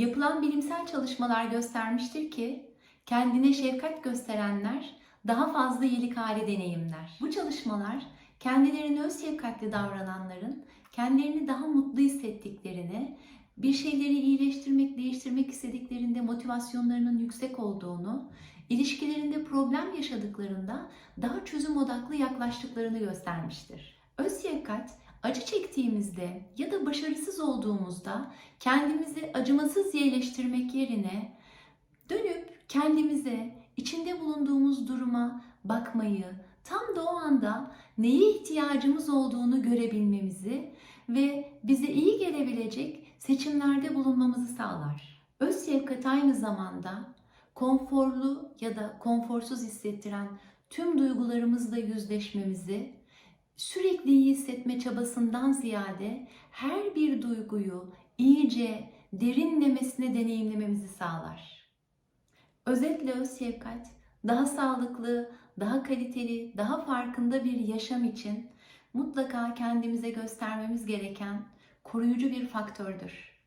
Yapılan bilimsel çalışmalar göstermiştir ki kendine şefkat gösterenler daha fazla iyilik hali deneyimler. Bu çalışmalar kendilerine öz şefkatli davrananların kendilerini daha mutlu hissettiklerini, bir şeyleri iyileştirmek, değiştirmek istediklerinde motivasyonlarının yüksek olduğunu, ilişkilerinde problem yaşadıklarında daha çözüm odaklı yaklaştıklarını göstermiştir. Öz şefkat, acı çektiğimizde ya da başarısız olduğumuzda kendimizi acımasız iyileştirmek yerine dönüp kendimize, içinde bulunduğumuz duruma bakmayı, tam da o anda neye ihtiyacımız olduğunu görebilmemizi ve bize iyi gelebilecek seçimlerde bulunmamızı sağlar. Öz şefkat aynı zamanda konforlu ya da konforsuz hissettiren tüm duygularımızla yüzleşmemizi, sürekli iyi hissetme çabasından ziyade her bir duyguyu iyice derinlemesine deneyimlememizi sağlar. Özetle öz şefkat daha sağlıklı, daha kaliteli, daha farkında bir yaşam için mutlaka kendimize göstermemiz gereken koruyucu bir faktördür.